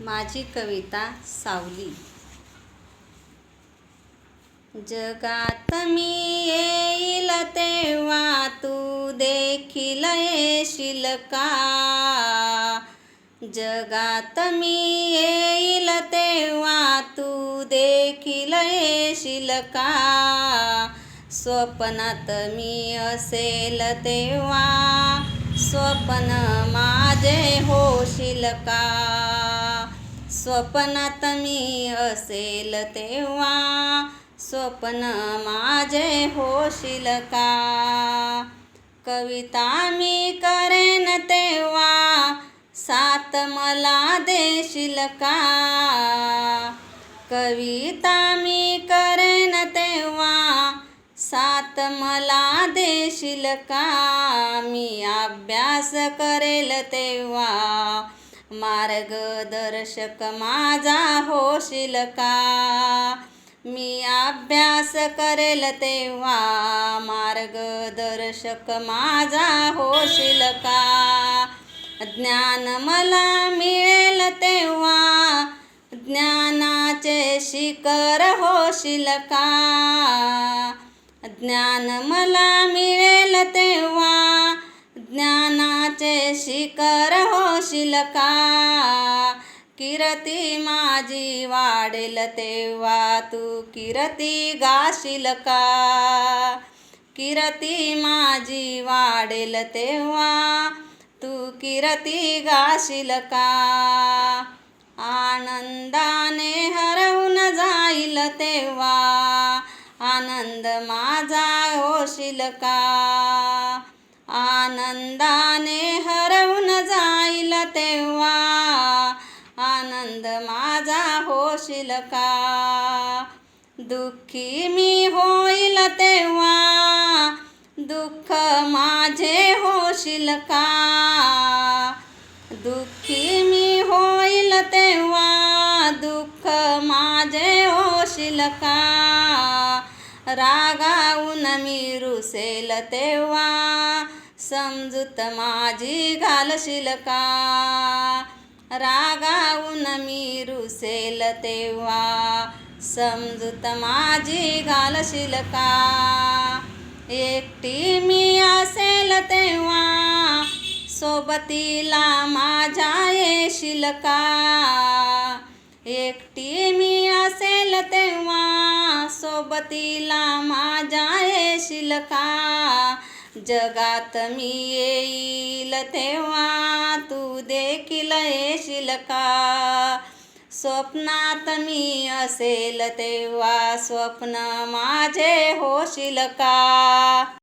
माझी कविता सावली. जगात मी येईल तेव्हा तू देखील येशील का? जगात मी येईल तेव्हा तू देखील येशील का? स्वप्नात मी असेल तेव्हा स्वप्न माझे होशील का? स्वप्नात मी असेल तेव्हा स्वप्न माझे होशील का? कविता मी करेन तेव्हा सात मला देशील का? कविता मी करेन तेव्हा सात मला देशील का? मी अभ्यास करेल तेव्हा मार्गदर्शक माझा होशील का मी अभ्यास करेल तेव्हा मार्गदर्शक माझा होशील का ज्ञान मला मिळेल तेव्हा ज्ञानाचे शिखर होशील का ज्ञान मला मिळेल तेव्हा ज्ञानाचे शिखर होशील का? किरती माझी वाढेल तेव्हा तू किरती गाशील का? किरती माझी वाढेल तेव्हा तू किरती गाशील का? आनंदाने हरवून जाईल तेव्हा आनंद माझा होशील का? आनंदाने हरवून जाईल तेव्हा. आनंद माझा होशील का? दुःखी मी होईल तेव्हा. दुःख माझे होशील का? दुःखी मी होईल तेव्हा. दुःख माझे होशील का? रागावून मी रुसेल तेव्हा. समजूत माझी घालशील का रागावून मी रुसेल तेव्हा. समजूत माझी घालशील का एकटी मी असेल तेव्हा. सोबतीला माझ्या येशील का एकटी मी असेल तेव्हा. सोबतीला माझ्या येशील का जगात मी येईल तेव्हा तू देखील येशील का स्वप्नात मी असेल तेव्हा स्वप्न माझे होशील का